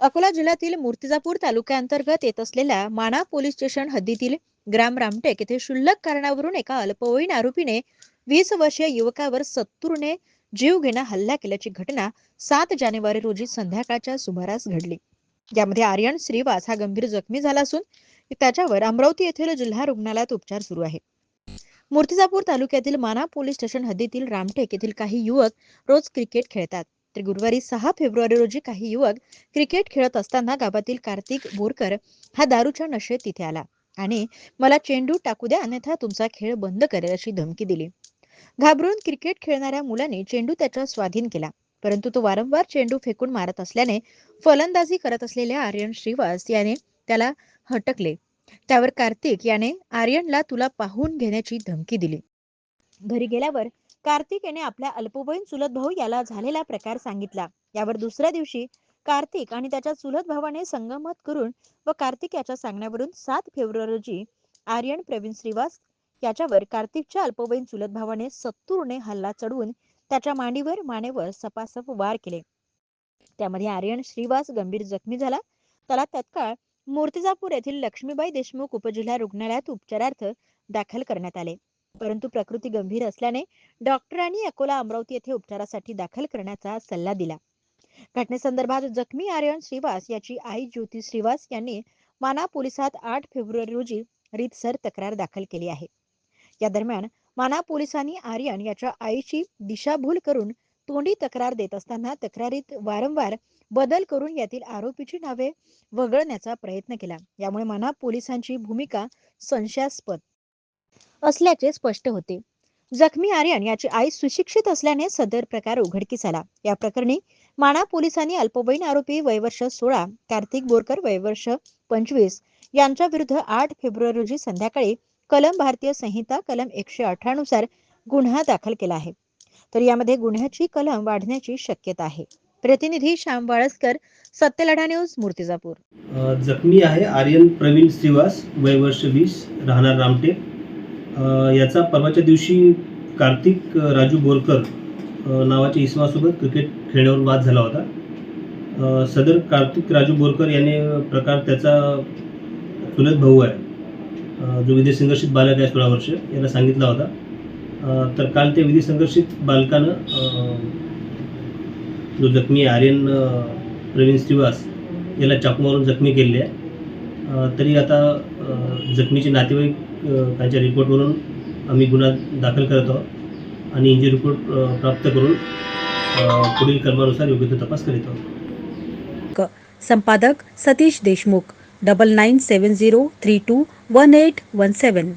अकोला जिल्ह्यातील मूर्तिजापूर तालुक्याअंतर्गत येत असलेल्या माना पोलीस स्टेशन हद्दीतील ग्राम रामटेक येथे क्षुल्लक कारणावरून एका अल्पवयीन आरोपीने वीस वर्षीय युवकावर सत्तूरने जीवघेणा हल्ला केल्याची घटना सात जानेवारी रोजी संध्याकाळच्या सुमारास घडली. यामध्ये आर्यन श्रीवास हा गंभीर जखमी झाला असून त्याच्यावर अमरावती येथील जिल्हा रुग्णालयात उपचार सुरू आहे. मूर्तिजापूर तालुक्यातील माना पोलीस स्टेशन हद्दीतील रामटेक येथील काही युवक रोज क्रिकेट खेळतात. तर गुरुवारी सहा फेब्रुवारी रोजी काही युवक क्रिकेट खेळत असताना गावातील कार्तिक बोरकर हा दारूच्या नशेत तिथे आला. आणि मला चेंडू टाकू द्या अन्यथा तुमचा खेळ बंद करेल अशी धमकी दिली. घाबरून क्रिकेट खेळणाऱ्या मुलाने चेंडू त्याच्या स्वाधीन केला. परंतु तो वारंवार चेंडू फेकून मारत असल्याने फलंदाजी करत असलेल्या आर्यन श्रीवास याने त्याला हटकले. त्यावर कार्तिक याने आर्यनला तुला पाहून घेण्याची धमकी दिली. घरी गेल्यावर कार्तिक याने आपल्या अल्पवयीन चुलत भाऊ याला झालेला प्रकार सांगितला. यावर दुसऱ्या दिवशी कार्तिक आणि त्याच्या चुलत भावाने संगमत करून व कार्तिक याच्या सांगण्यावरून सात फेब्रुवारी रोजी आर्यन प्रवीण श्रीवास याच्यावर कार्तिकच्या अल्पवयीन चुलत भावाने सत्तूरने हल्ला चढवून त्याच्या मांडीवर मानेवर सपासप वार केले. त्यामध्ये आर्यन श्रीवास गंभीर जखमी झाला. त्याला तत्काळ मूर्तिजापूर येथील लक्ष्मीबाई देशमुख उपजिल्हा रुग्णालयात उपचारार्थ दाखल करण्यात आले. परंतु प्रकृती गंभीर असल्याने डॉक्टरांनी अकोला अमरावती येथे उपचारासाठी दाखल करण्याचा सल्ला दिला. घटनेसंदर्भात जखमी आर्यन श्रीवास याची आई ज्योती श्रीवास यांनी माना पोलिसात आठ फेब्रुवारी रोजी रीतसर तक्रार दाखल केली आहे. या दरम्यान माना पोलिसांनी आर्यन याच्या आईची दिशाभूल करून तोंडी तक्रार देत असताना तक्रारीत वारंवार बदल करून यातील आरोपीची नावे वगळण्याचा प्रयत्न केला. यामुळे माना पोलिसांची भूमिका संशयास्पद असल्याचे स्पष्ट होते. जखमी आर्यन याची आई सुशिक्षित असल्याने सदर प्रकार उघडकीस आला. या प्रकरणी माणा पोलिसांनी अल्पवयीन आरोपी वयवर्ष सोळा कार्तिक बोरकर वयवर्ष पंचवीस यांच्या विरुद्ध आठ फेब्रुवारी रोजी संध्याकाळी कलम भारतीय संहिता कलम एकशे अठरा नुसार गुन्हा दाखल केला आहे. तर यामध्ये गुन्ह्याची कलम वाढण्याची शक्यता आहे. प्रतिनिधी श्याम वाळसकर सत्यलढा न्यूज मूर्तिजापूर. जखमी आहे आर्यन प्रवीण श्रीवास वय वर्ष वीस राहणार रामटेक. याचा परवाच्या दिवशी कार्तिक राजू बोरकर नावाच्या इसमासोबत क्रिकेट खेळण्यावर वाद झाला होता. सदर कार्तिक राजू बोरकर याने प्रकार त्याचा चुलत भाऊ आहे. जो विधी संघर्षित बालक आहे सोळा वर्ष याला सांगितला होता. तर काल त्या विधी संघर्षित बालकानं जो जखमी आर्यन प्रवीण श्रीवास याला चाकू मारून जखमी केलेली आहे. तरी आता जखमीचे नातेवाईक त्यांच्या रिपोर्टवरून आम्ही गुन्हा दाखल करत आहोत आणि इंजुरी रिपोर्ट प्राप्त करून पुढील कलमानुसार योग्य तो तपास करीत आहोत. संपादक Satish Deshmukh double nine seven zero three two one eight one seven.